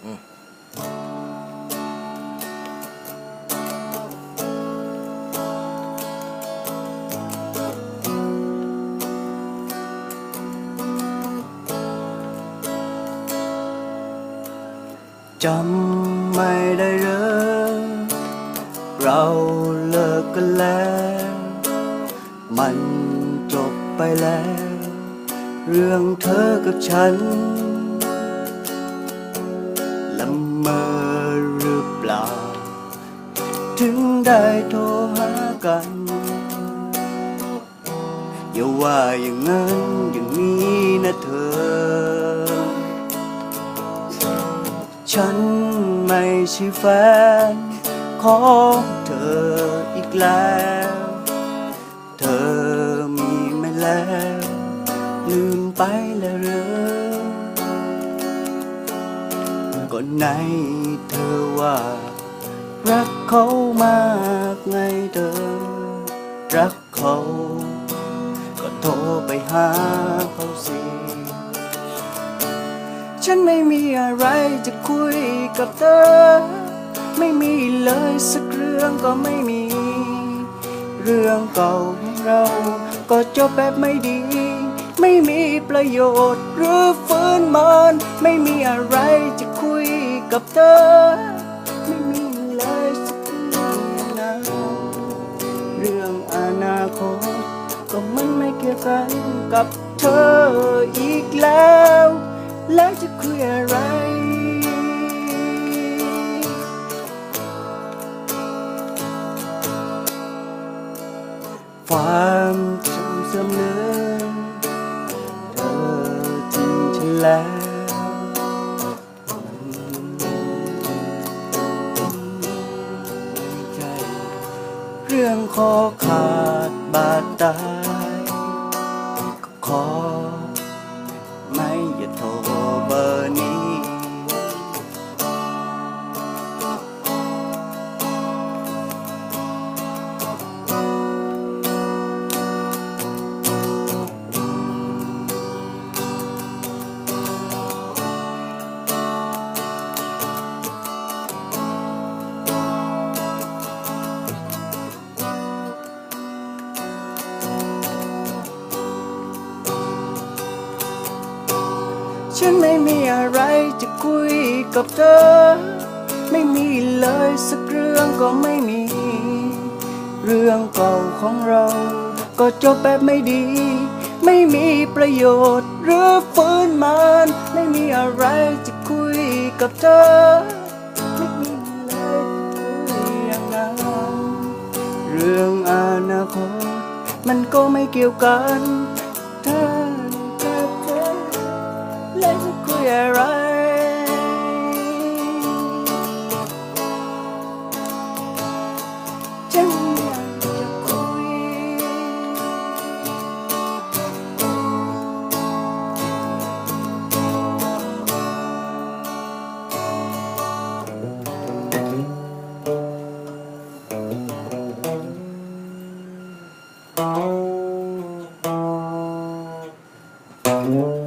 จำไม่ได้เหรอเราเลิกกันแล้ว มันจบไปแล้ว เรื่องเธอกับฉัน ได้โทรหากัน อย่าว่าอย่างนั้นอย่างนี้นะเธอ ฉันไม่ใช่แฟนของเธออีกแล้ว เธอมีไม่แล้ว ลืมไปแล้วหรือก่อนไหนเธอว่ารัก เขามากไงเธอ รักเขา ก็โทรไปหาเขาสิ ฉันไม่มีอะไรจะคุยกับเธอ ไม่มีเลยสักเรื่องก็ไม่มี เรื่องเก่าของเรา ก็จบแบบไม่ดี ไม่มีประโยชน์หรือฟื้นมัน ไม่มีอะไรจะคุยกับเธอ มันไม่เกี่ยวกันกับเธออีกแล้ว แล้วจะคุยอะไร ความจำเสื่อมเลือเธอทิ้งฉันแล้วเรื่องคอขาดบาดตา ฉันไม่มีอะไรจะคุยกับเธอ ไม่มีเลยสักเรื่องก็ไม่มี เรื่องเก่าของเรา ก็จบแบบไม่ดี ไม่มีประโยชน์หรือฟื้นมัน ไม่มีอะไรจะคุยกับเธอ ไม่มีเลยจะคุยอย่างนั้นเรื่องอนาคตมันก็ไม่เกี่ยวกัน Amen.